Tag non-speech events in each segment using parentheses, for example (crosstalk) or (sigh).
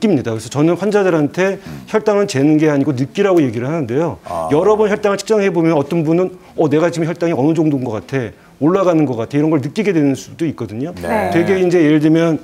느낍니다. 그래서 저는 환자들한테 혈당은 재는 게 아니고 느끼라고 얘기를 하는데요. 여러 번 혈당을 측정해 보면 어떤 분은 어 내가 지금 혈당이 어느 정도인 것 같아 올라가는 것 같아 이런 걸 느끼게 되는 수도 있거든요. 네. 되게 이제 예를 들면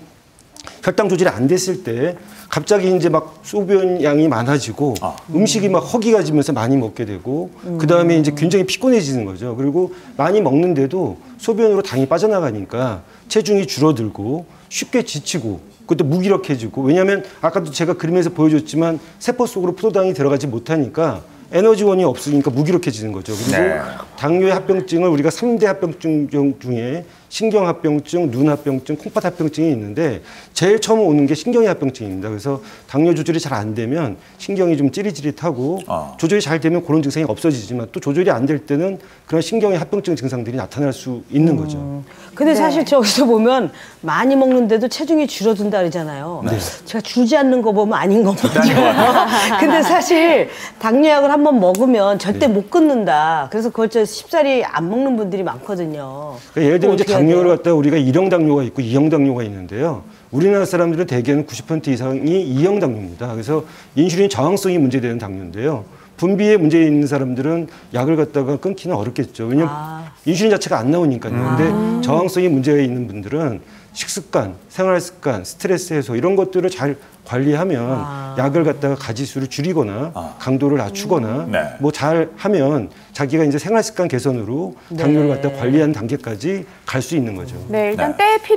혈당 조절이 안 됐을 때 갑자기 이제 막 소변 양이 많아지고 음식이 막 허기가 지면서 많이 먹게 되고 그 다음에 이제 굉장히 피곤해지는 거죠. 그리고 많이 먹는데도 소변으로 당이 빠져나가니까 체중이 줄어들고 쉽게 지치고 그것도 무기력해지고 왜냐하면 아까도 제가 그림에서 보여줬지만 세포 속으로 포도당이 들어가지 못하니까 에너지원이 없으니까 무기력해지는 거죠. 그리고 네. 당뇨의 합병증을 우리가 삼대 합병증 중- 중에 신경합병증, 눈합병증, 콩팥합병증이 있는데 제일 처음 오는 게 신경의 합병증입니다. 그래서 당뇨 조절이 잘 안 되면 신경이 좀 찌릿찌릿하고 어. 조절이 잘 되면 그런 증상이 없어지지만 또 조절이 안 될 때는 그런 신경의 합병증 증상들이 나타날 수 있는 거죠. 근데 사실 저기서 보면 많이 먹는데도 체중이 줄어든다 그러잖아요. 제가 줄지 않는 거 보면 아닌 거 같아요. (laughs) 근데 사실 당뇨약을 한번 먹으면 절대 못 끊는다. 그래서 그걸 저 쉽사리 안 먹는 분들이 많거든요. 그러니까 예를 들면 이제 당뇨를? 갖다가 우리가 1형 당뇨가 있고 2형 당뇨가 있는데요. 우리나라 사람들은 대개는 90% 이상이 2형 당뇨입니다. 그래서 인슐린 저항성이 문제되는 당뇨인데요. 분비에 문제 있는 사람들은 약을 갖다가 끊기는 어렵겠죠. 왜냐면 아. 인슐린 자체가 안 나오니까요. 근데 저항성이 문제가 있는 분들은 식습관, 생활 습관, 스트레스 해소 이런 것들을 잘 관리하면 아. 약을 갖다가 가지수를 줄이거나 강도를 낮추거나 네. 뭐잘 하면 자기가 이제 생활 습관 개선으로 당뇨를 네. 갖다 관리하는 단계까지 갈 수 있는 거죠. 네, 일단 네. 때에 필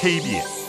KBS